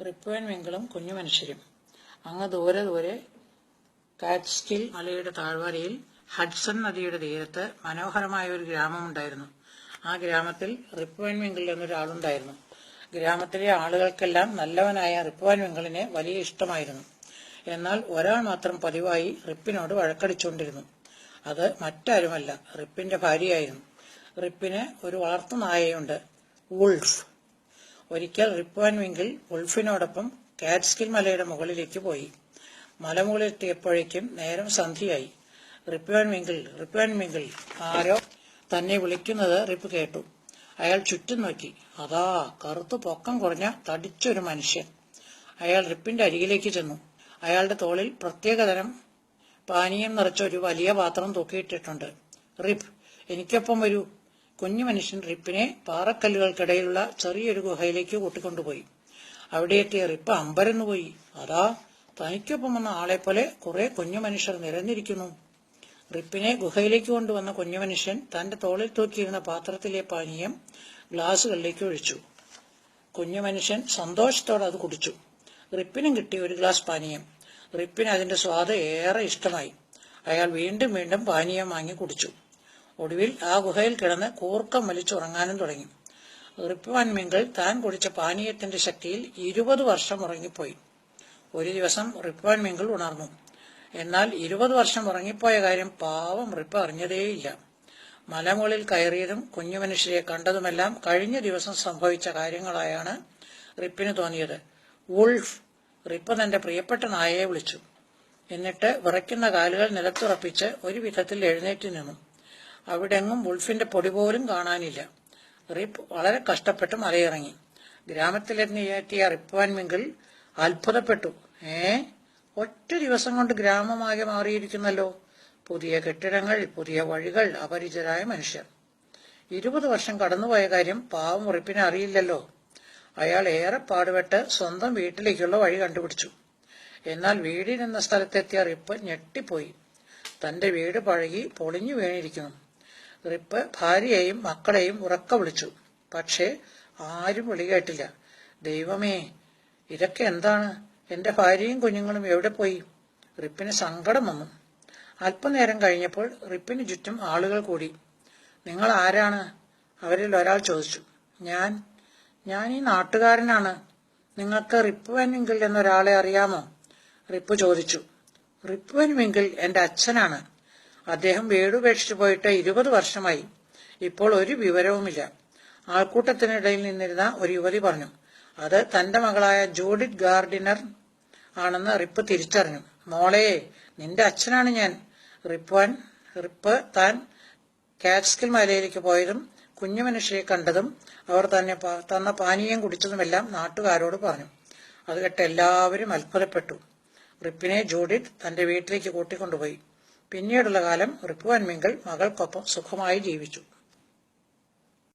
റിപ്പുവൻ വെങ്കളും കുഞ്ഞു മനുഷ്യരും. അങ്ങ് ദൂരെ ദൂരെ കാറ്റ്സ്കിൽ മലയുടെ താഴ്വരയിൽ ഹഡ്സൺ നദിയുടെ തീരത്ത് മനോഹരമായ ഒരു ഗ്രാമമുണ്ടായിരുന്നു. ആ ഗ്രാമത്തിൽ റിപ്പുവൻ വെങ്കിൽ എന്നൊരാളുണ്ടായിരുന്നു. ഗ്രാമത്തിലെ ആളുകൾക്കെല്ലാം നല്ലവനായ റിപ്പുവൻ വലിയ ഇഷ്ടമായിരുന്നു. എന്നാൽ ഒരാൾ മാത്രം പതിവായി റിപ്പിനോട് വഴക്കടിച്ചുകൊണ്ടിരുന്നു. അത് മറ്റാരുമല്ല റിപ്പിന്റെ ഭാര്യയായിരുന്നു. റിപ്പിന് ഒരു വളർത്തു നായയുണ്ട് വുൾഫ്. ഒരിക്കൽ റിപ്പോൻ വിങ്കിൽ ഉൾഫിനോടൊപ്പം കാറ്റ്സ്കിൽ മലയുടെ മുകളിലേക്ക് പോയി. മലമുകളിലെത്തിയപ്പോഴേക്കും നേരം സന്ധ്യയായി. റിപ്പോൻ വിങ്കിൽ റിപ്പോൻ വിങ്കിൽ ആരോ തന്നെ വിളിക്കുന്നത് റിപ്പ് കേട്ടു. അയാൾ ചുറ്റും നോക്കി. അതാ കറുത്തു പൊക്കം കുറഞ്ഞ തടിച്ചൊരു മനുഷ്യൻ. അയാൾ റിപ്പിന്റെ അരികിലേക്ക് ചെന്നു. അയാളുടെ തോളിൽ പ്രത്യേകതരം പാനീയം നിറച്ച ഒരു വലിയ പാത്രം തൂക്കിയിട്ടിട്ടുണ്ട്. റിപ്പ് എനിക്കൊപ്പം വരൂ. കുഞ്ഞു മനുഷ്യൻ റിപ്പിനെ പാറക്കല്ലുകൾക്കിടയിലുള്ള ചെറിയൊരു ഗുഹയിലേക്ക് കൂട്ടിക്കൊണ്ടുപോയി. അവിടെ എത്തിയ റിപ്പ് അമ്പരന്നുപോയി. അതാ തനിക്കൊപ്പം വന്ന ആളെ പോലെ കുറെ കുഞ്ഞു മനുഷ്യർ നിരന്നിരിക്കുന്നു. റിപ്പിനെ ഗുഹയിലേക്ക് കൊണ്ടുവന്ന കുഞ്ഞു മനുഷ്യൻ തന്റെ തോളിൽ തൂക്കിയിരുന്ന പാത്രത്തിലെ പാനീയം ഗ്ലാസുകളിലേക്ക് ഒഴിച്ചു. കുഞ്ഞു മനുഷ്യൻ സന്തോഷത്തോടെ അത് കുടിച്ചു. റിപ്പിനും കിട്ടി ഒരു ഗ്ലാസ് പാനീയം. റിപ്പിന് അതിന്റെ സ്വാദ് ഏറെ ഇഷ്ടമായി. അയാൾ വീണ്ടും വീണ്ടും പാനീയം വാങ്ങി കുടിച്ചു. ഒടുവിൽ ആ ഗുഹയിൽ കിടന്ന് കൂർക്കം വലിച്ചുറങ്ങാനും തുടങ്ങി. റിപ്വാൻ മിങ്കിൾ താൻ കുടിച്ച പാനീയത്തിന്റെ ശക്തിയിൽ ഇരുപത് വർഷം ഉറങ്ങിപ്പോയി. ഒരു ദിവസം റിപ്വാൻ മിങ്കിൾ ഉണർന്നു. എന്നാൽ ഇരുപത് വർഷം ഉറങ്ങിപ്പോയ കാര്യം പാവം റിപ്പ് അറിഞ്ഞതേയില്ല. മലമുകളിൽ കയറിയതും കുഞ്ഞു മനുഷ്യരെ കണ്ടതുമെല്ലാം കഴിഞ്ഞ ദിവസം സംഭവിച്ച കാര്യങ്ങളായാണ് റിപ്പിന് തോന്നിയത്. വുൾഫ് റിപ്പ് തന്റെ പ്രിയപ്പെട്ട നായയെ വിളിച്ചു. എന്നിട്ട് വിറയ്ക്കുന്ന കാലുകൾ നിലത്തുറപ്പിച്ച് ഒരു വിധത്തിൽ എഴുന്നേറ്റ് നിന്നു. അവിടെങ്ങും വുൾഫിന്റെ പൊടി പോലും കാണാനില്ല. റിപ്പ് വളരെ കഷ്ടപ്പെട്ട് മലയിറങ്ങി. ഗ്രാമത്തിലെത്തിയ റിപ്വാൻ മിങ്കിൾ അത്ഭുതപ്പെട്ടു. ഏ? ഒറ്റ ദിവസം കൊണ്ട് ഗ്രാമമാകെ മാറിയിരിക്കുന്നല്ലോ. പുതിയ കെട്ടിടങ്ങൾ പുതിയ വഴികൾ അപരിചിതരായ മനുഷ്യർ. ഇരുപത് വർഷം കടന്നുപോയ കാര്യം പാവം ഉറപ്പിനെ അറിയില്ലല്ലോ. അയാൾ ഏറെ പാടുപെട്ട് സ്വന്തം വീട്ടിലേക്കുള്ള വഴി കണ്ടുപിടിച്ചു. എന്നാൽ വീടിനെന്ന സ്ഥലത്തെത്തിയ റിപ്പ് ഞെട്ടിപ്പോയി. തന്റെ വീട് പഴകി പൊളിഞ്ഞു വീണിരിക്കുന്നു. റിപ്പ് ഭാര്യയെയും മക്കളെയും ഉറക്ക വിളിച്ചു. പക്ഷേ ആരും വിളി കേട്ടില്ല. ദൈവമേ ഇതൊക്കെ എന്താണ്? എന്റെ ഭാര്യയും കുഞ്ഞുങ്ങളും എവിടെ പോയി? റിപ്പിന് സങ്കടം വന്നു. അല്പനേരം കഴിഞ്ഞപ്പോൾ റിപ്പിന് ചുറ്റും ആളുകൾ കൂടി. നിങ്ങൾ ആരാണ്? അവരിൽ ഒരാൾ ചോദിച്ചു. ഞാൻ ഞാൻ ഈ നാട്ടുകാരനാണ്. നിങ്ങൾക്ക് റിപ്പുവൻ വിങ്കിൾ എന്നൊരാളെ അറിയാമോ? റിപ്പ് ചോദിച്ചു. റിപ്പുവൻ വിങ്കിൾ എന്റെ അച്ഛനാണ്. അദ്ദേഹം വീടുപേക്ഷിച്ചു പോയിട്ട് ഇരുപത് വർഷമായി. ഇപ്പോൾ ഒരു വിവരവുമില്ല. ആൾക്കൂട്ടത്തിനിടയിൽ നിന്നിരുന്ന ഒരു യുവതി പറഞ്ഞു അത് തന്റെ മകളായ ജൂഡിറ്റ് ഗാർഡിനർ ആണെന്ന് റിപ്പ് തിരിച്ചറിഞ്ഞു. മോളെ നിന്റെ അച്ഛനാണ് ഞാൻ. റിപ്പൻ റിപ്പ് താൻ കാറ്റ്സ്കിൽ മലയിലേക്ക് പോയതും കുഞ്ഞു മനുഷ്യയെ കണ്ടതും അവർ തന്നെ തന്ന പാനീയം കുടിച്ചതുമെല്ലാം നാട്ടുകാരോട് പറഞ്ഞു. അത് കേട്ട് എല്ലാവരും അത്ഭുതപ്പെട്ടു. റിപ്പിനെ ജൂഡിറ്റ് തന്റെ വീട്ടിലേക്ക് കൂട്ടിക്കൊണ്ടുപോയി. പിന്നീടുള്ള കാലം റിപ്പുവാൻ മിങ്കിൾ മകൾക്കൊപ്പം സുഖമായി ജീവിച്ചു.